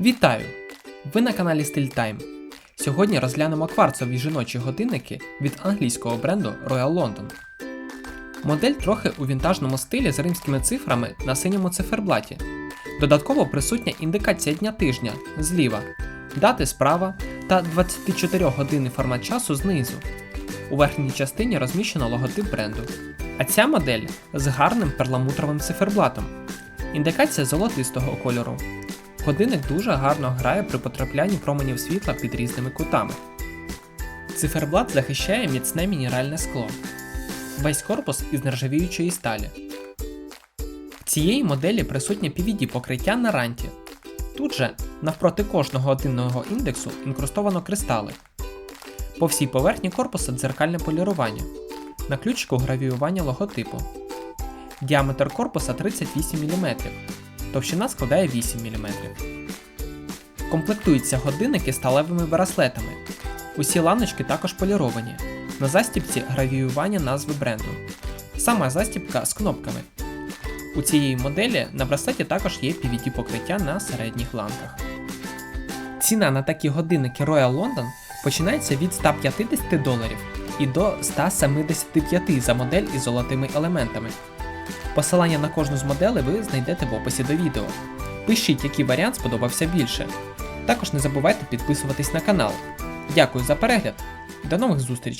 Вітаю! Ви на каналі Style Time. Сьогодні розглянемо кварцові жіночі годинники від англійського бренду Royal London. Модель трохи у вінтажному стилі з римськими цифрами на синьому циферблаті. Додатково присутня індикація дня тижня зліва, дати справа та 24 годинний формат часу знизу. У верхній частині розміщено логотип бренду. А ця модель з гарним перламутровим циферблатом. Індикація золотистого кольору. Годинник дуже гарно грає при потраплянні променів світла під різними кутами. Циферблат захищає міцне мінеральне скло. Весь корпус із нержавіючої сталі. В цієї моделі присутнє PVD покриття на ранті. Тут же, навпроти кожного годинного індексу, інкрустовано кристали. По всій поверхні корпуса дзеркальне полірування. На ключику гравіювання логотипу. Діаметр корпуса 38 мм, товщина складає 8 мм. Комплектуються годинники сталевими браслетами. Усі ланочки також поліровані. На застібці гравіювання назви бренду. Сама застібка з кнопками. У цієї моделі на браслеті також є PVD покриття на середніх ланках. Ціна на такі годинники Royal London починається від 150 доларів і до 175 за модель із золотими елементами. Посилання на кожну з моделей ви знайдете в описі до відео. Пишіть, який варіант сподобався більше. Також не забувайте підписуватись на канал. Дякую за перегляд. До нових зустрічей!